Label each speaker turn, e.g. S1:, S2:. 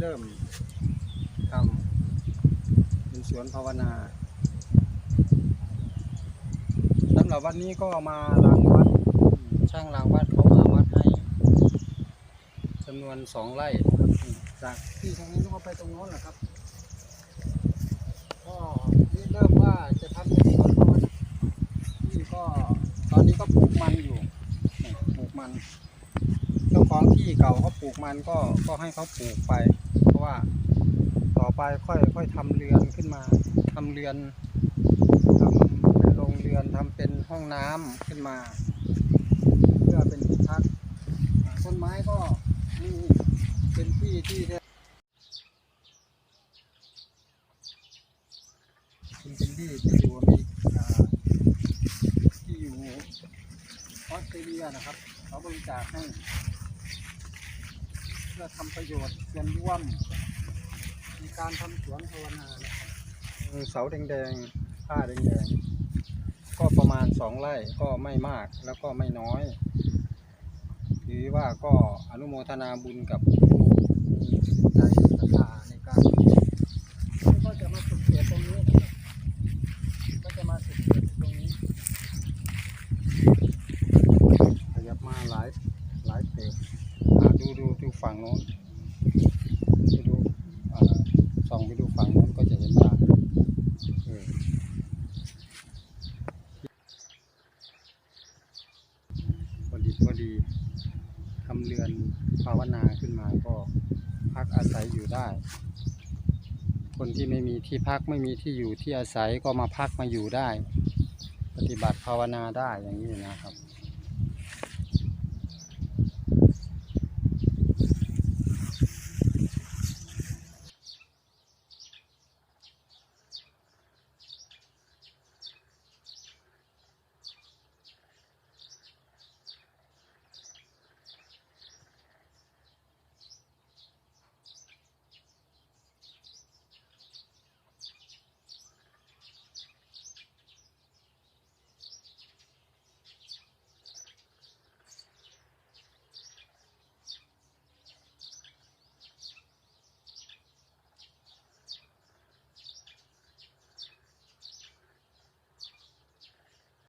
S1: เริ่มทำเป็นสวนภาวนาสำหรับวันนี้ก็มาล้างวัดอืมช่างล้างวัดเขามาวัดให้จำนวนสองไร่นะครับอืมจากที่ทางนี้ก็ไปตรงโน้นแหละครับ ก็นี่เริ่มว่าจะทำเป็นสวนภาวนาที่ก็ตอนนี้ก็ปลูกมันอยู่นี่ปลูกมันเจ้า ของที่เก่าเขาปลูกมันก็ก็ให้เขาปลูกไป เพราะว่าต่อไปค่อยค่อยทำเรือนขึ้นมาทำเรือนทำเป็นโรงเรือนทำเป็นห้องน้ำขึ้นมา เพื่อเป็นที่พักต้นไม้ก็นี่เป็นที่ที่เป็นที่ที่อยู่มริกาที่อยู่ออสเตรเลียนะครับ เขาบริจาคให้ พื่อทำประโยชน์ส่วนร่วมในการทำสวนภาวนาเสาแดงๆผ้าแดงๆก็ประมาณสองไร่ก็ไม่มากแล้วก็ไม่น้อยถือว่าก็อนุโมทนาบุญกับผู้ใจศรัทธาในการก็จะมาสุดเกียรตรงนี้นะครับก็จะมาสุดเกียรตรงนี้ ขยับมาหลายหลายเติบอ่า ดูดูดูฝั่งโน้นดูดูอ่าส่องไปดูฝั่งโน้นก็จะเห็นว่าพอดีพอดีทำเรือนภาวนาขึ้นมาก็พักอาศัยอยู่ได้ คนที่ไม่มีที่พักไม่มีที่อยู่ที่อาศัยก็มาพักมาอยู่ได้ ปฏิบัติภาวนาได้อย่างนี้นะครับ